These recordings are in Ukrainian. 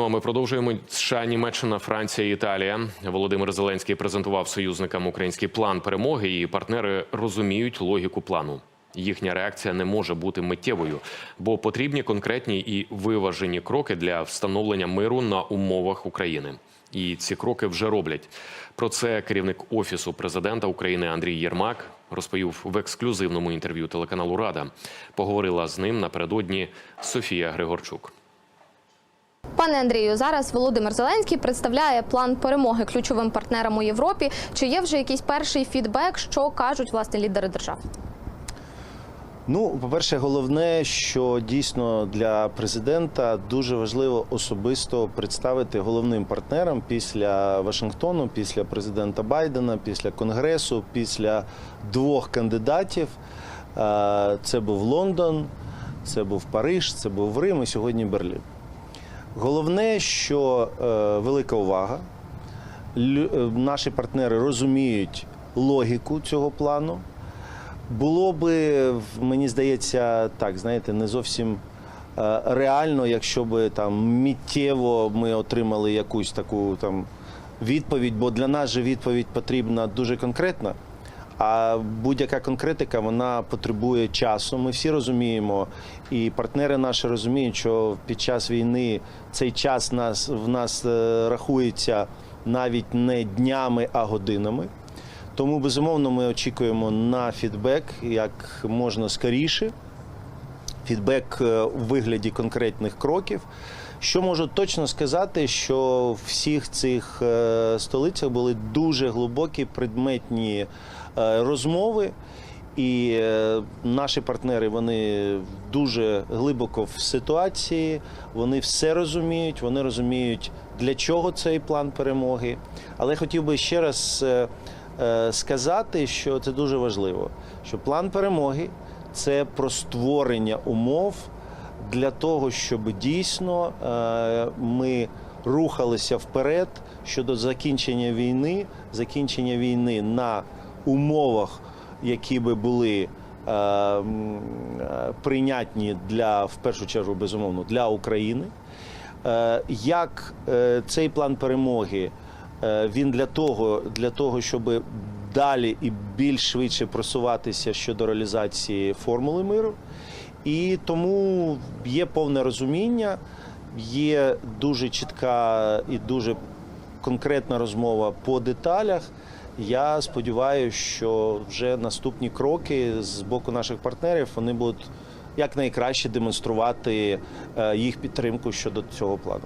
Ну а ми продовжуємо США, Німеччина, Франція, Італія. Володимир Зеленський презентував союзникам український план перемоги, і партнери розуміють логіку плану. Їхня реакція не може бути миттєвою, бо потрібні конкретні і виважені кроки для встановлення миру на умовах України. І ці кроки вже роблять. Про це керівник офісу президента України Андрій Єрмак розповів в ексклюзивному інтерв'ю телеканалу Рада. Поговорила з ним напередодні Софія Григорчук. Пане Андрію, зараз Володимир Зеленський представляє план перемоги ключовим партнерам у Європі. Чи є вже якийсь перший фідбек, що кажуть власне лідери держав? Ну, по-перше, головне, що дійсно для президента дуже важливо особисто представити головним партнерам після Вашингтону, після президента Байдена, після Конгресу, після двох кандидатів. Е, Це був Лондон, це був Париж, це був Рим і сьогодні Берлін. Головне, що е, велика увага. Лю- е, Наші партнери розуміють логіку цього плану. Було би, мені здається, так, знаєте, не зовсім е, реально, якщо би там миттєво ми отримали якусь таку там відповідь, бо для нас же відповідь потрібна дуже конкретна. А будь-яка конкретика вона потребує часу. Ми всі розуміємо, і партнери наші розуміють, що під час війни цей час нас в нас е, рахується навіть не днями, а годинами. Тому безумовно ми очікуємо на фідбек як можна скоріше. Фідбек е, у вигляді конкретних кроків. Що можу точно сказати, що в всіх цих е, столицях були дуже глибокі предметні розмови, і е, наші партнери вони дуже глибоко в ситуації, вони все розуміють, вони розуміють, для чого цей план перемоги. Але хотів би ще раз е, е, сказати, що це дуже важливо, що план перемоги це про створення умов для того, щоб дійсно е, ми рухалися вперед щодо закінчення війни, закінчення війни на умовах, які би були. е, е, Прийнятні для в першу чергу безумовно для України. Е, Як е, цей план перемоги е, він для того, для того, щоб далі і більш швидше просуватися щодо реалізації формули миру. І тому є повне розуміння, є дуже чітка і дуже конкретна розмова по деталях. Я сподіваюся, що вже наступні кроки з боку наших партнерів вони будуть якнайкраще демонструвати е, їх підтримку щодо цього плану.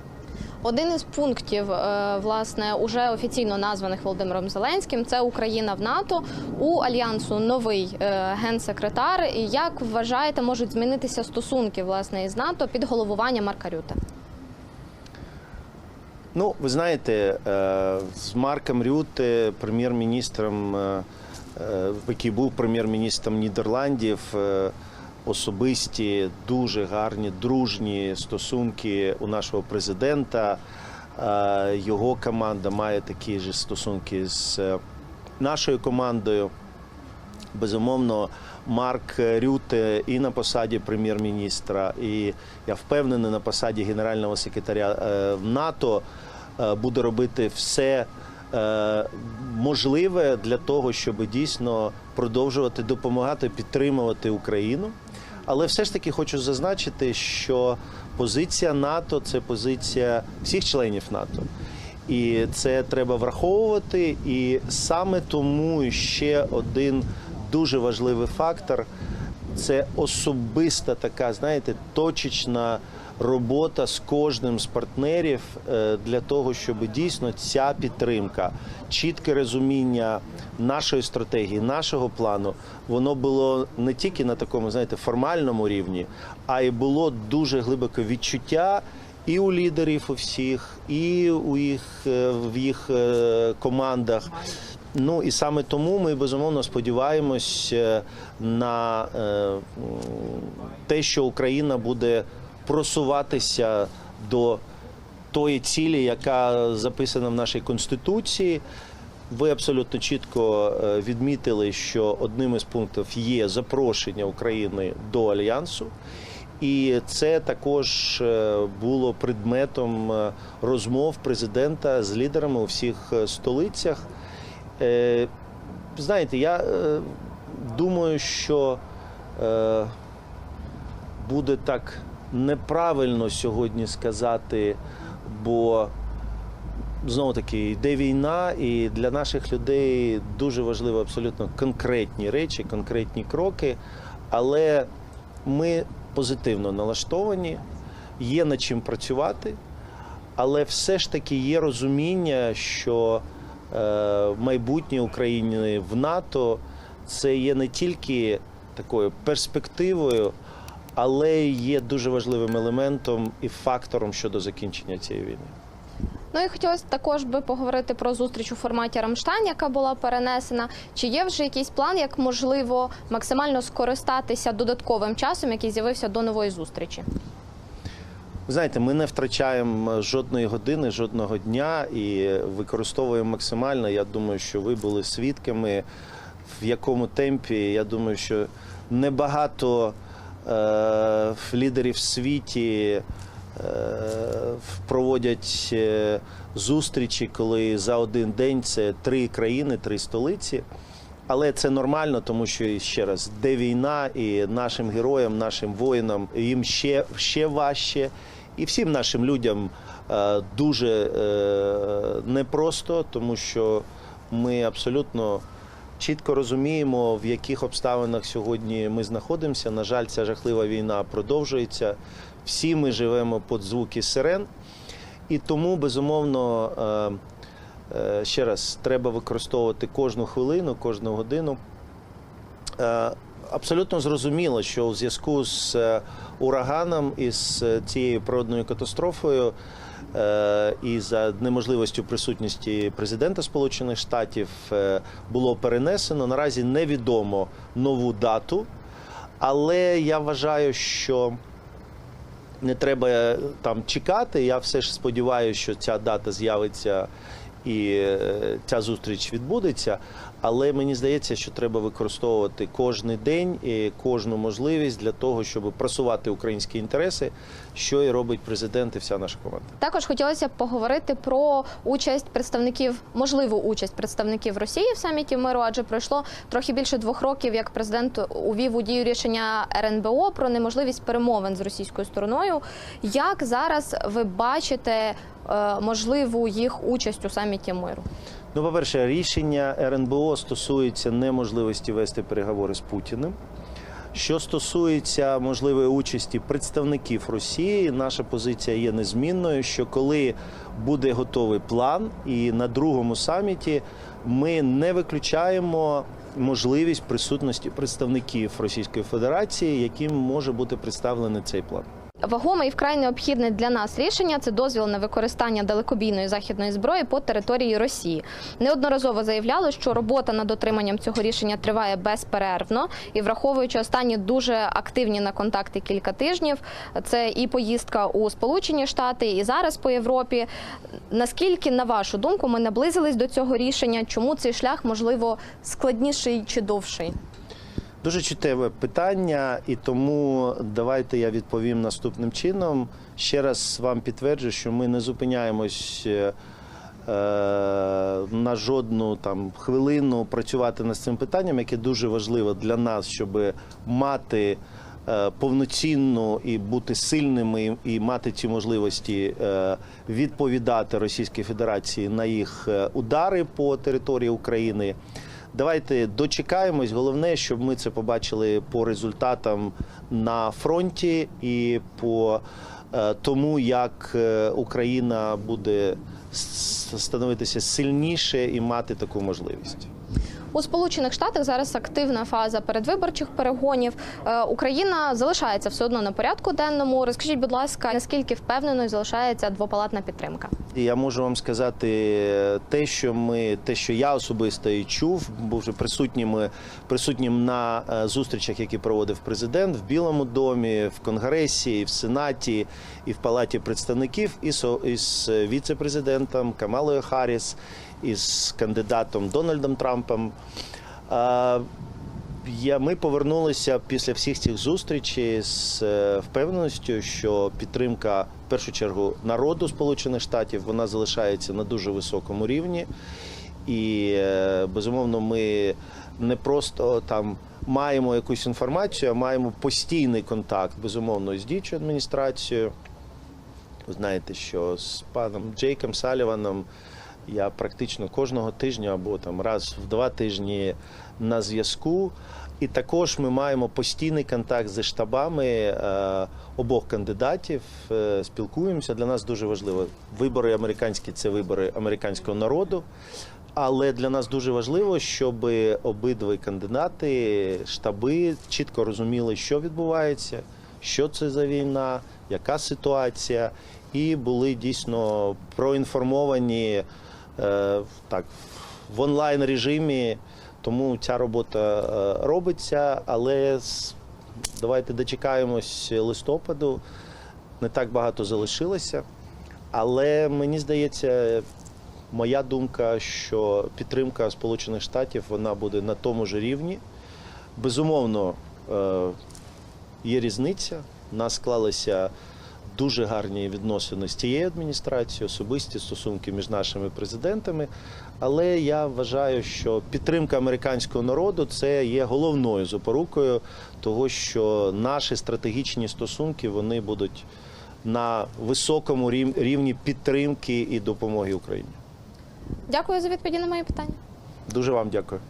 Один із пунктів, е, власне, уже офіційно названих Володимиром Зеленським, це Україна в НАТО. У альянсу новий е, генсекретар. Як вважаєте, можуть змінитися стосунки власне із НАТО під головуванням Марка Рюте? Ну, ви знаєте, з Марком Рюте, прем'єр-міністром, е, е, який був прем'єр-міністром Нідерландів, особисті, дуже гарні, дружні стосунки у нашого президента. Е, Його команда має такі ж стосунки з е, нашою командою. Безумовно, Марк Рюте і на посаді прем'єр-міністра, і я впевнений на посаді генерального секретаря е, НАТО е, буде робити все е, можливе для того, щоб дійсно продовжувати допомагати підтримувати Україну. Але все ж таки хочу зазначити, що позиція НАТО це позиція всіх членів НАТО. І це треба враховувати. І саме тому ще один дуже важливий фактор це особиста така, знаєте, точечна робота з кожним з партнерів е, для того, щоб дійсно ця підтримка, чітке розуміння нашої стратегії, нашого плану, воно було не тільки на такому, знаєте, формальному рівні, а й було дуже глибоке відчуття і у лідерів у всіх, і у їх е, в їх е, командах. Ну і саме тому ми безумовно сподіваємось е, на е, те, що Україна буде просуватися до тої цілі, яка записана в нашій конституції. Ви абсолютно чітко е, відмітили, що одним із пунктів є запрошення України до альянсу. І це також було предметом розмов президента з лідерами у всіх столицях. Е, Знаєте, я е, думаю, що е, буде так неправильно сьогодні сказати, бо знову таки йде війна, і для наших людей дуже важливо абсолютно конкретні речі, конкретні кроки. Але ми позитивно налаштовані, є над чим працювати, але все ж таки є розуміння, що майбутнє України в НАТО це є не тільки такою перспективою, але є дуже важливим елементом і фактором щодо закінчення цієї війни. Ну і хотілося також би поговорити про зустріч у форматі Рамштайн, яка була перенесена. Чи є вже якийсь план, як можливо максимально скористатися додатковим часом, який з'явився до нової зустрічі? Ви знаєте, ми не втрачаємо жодної години, жодного дня і використовуємо максимально. Я думаю, що ви були свідками, в якому темпі. Я думаю, що небагато е, лідерів в світі е, проводять е, зустрічі, коли за один день це три країни, три столиці. Але це нормально, тому що ще раз, де війна, і нашим героям, нашим воїнам їм ще, ще важче. І всім нашим людям е, дуже е, непросто, тому що ми абсолютно чітко розуміємо, в яких обставинах сьогодні ми знаходимося. На жаль, ця жахлива війна продовжується. Всі ми живемо під звуки сирен, і тому безумовно. Е, Ще раз, треба використовувати кожну хвилину, кожну годину. Е, Абсолютно зрозуміло, що у зв'язку з е, ураганом і з цією природною катастрофою і за неможливістю присутності президента Сполучених Штатів було перенесено. Наразі невідомо нову дату, але я вважаю, що не треба там чекати. Я все ж сподіваюся, що ця дата з'явиться і е, ця зустріч відбудеться. Але мені здається, що треба використовувати кожен день і кожну можливість для того, щоб просувати українські інтереси, що і робить президент і вся наша команда. Також хотілося б поговорити про участь представників, можливу участь представників Росії в саміті миру, адже пройшло трохи більше двох років, як президент увів у дію рішення РНБО про неможливість перемовин з російською стороною. Як зараз ви бачите можливу їх участь у саміті миру? Ну, по-перше, рішення РНБО стосується неможливості вести переговори з Путіним. Що стосується можливої участі представників Росії, наша позиція є незмінною. Що коли буде готовий план, і на другому саміті ми не виключаємо можливість присутності представників Російської Федерації, яким може бути представлений цей план. Вагоме і вкрай необхідне для нас рішення це дозвіл на використання далекобійної західної зброї по території Росії. Неодноразово заявляли, що робота над дотриманням цього рішення триває безперервно і враховуючи останні дуже активні на контакти кілька тижнів. Це і поїздка у Сполучені Штати, і зараз по Європі. Наскільки, на вашу думку, ми наблизились до цього рішення? Чому цей шлях можливо складніший чи довший? Дуже чутливе питання, і тому давайте я відповім наступним чином. Ще раз вам підтверджую, що ми не зупиняємось е, е, на жодну там хвилину працювати над цим питанням, яке дуже важливо для нас, щоб мати е, повноцінну і бути сильними, і- мати ці можливості відповідати Російській Федерації на їх удари по території України. Давайте дочекаємось. Головне, щоб ми це побачили по результатам на фронті і по е, тому, як е, Україна буде становитися сильніше і мати таку можливість. У Сполучених Штатах зараз активна фаза передвиборчих перегонів. Е, Україна залишається все одно на порядку денному. Розкажіть, будь ласка, наскільки впевненою залишається двопалатна підтримка? Я можу вам сказати те, що ми, те, що я особисто і чув, був вже присутнім, присутнім на е, зустрічах, які проводив президент в Білому домі, в Конгресі, і в Сенаті, і в Палаті представників, і із віце-президентом Камалою Харріс, і з кандидатом Дональдом Трампом. Ми повернулися після всіх цих зустрічей з е, впевненістю, що підтримка в першу чергу народу Сполучених Штатів вона залишається на дуже високому рівні. І е, безумовно, ми не просто там маємо якусь інформацію, а маємо постійний контакт, безумовно, з діючою адміністрацією. Ви знаєте, що з паном Джейком Саліваном я практично кожного тижня або там раз в два тижні на зв'язку. І також ми маємо постійний контакт зі штабами е, обох кандидатів, е, спілкуємося. Для нас дуже важливо. Вибори американські це вибори американського народу. Але для нас дуже важливо, щоб обидва кандидати, штаби чітко розуміли, що відбувається, що це за війна, яка ситуація, і були дійсно проінформовані так, в онлайн режимі. Тому ця робота е, робиться, але давайте дочекаємось листопаду. Не так багато залишилося. Але мені здається, моя думка, що підтримка Сполучених Штатів вона буде на тому ж рівні. Безумовно, е, є різниця. У нас склалися дуже гарні відносини з тією адміністрацією, особисті стосунки між нашими президентами. Але я вважаю, що підтримка американського народу це є головною запорукою того, що наші стратегічні стосунки вони будуть на високому рівні підтримки і допомоги Україні. Дякую за відповіді на мої питання. Дуже вам дякую.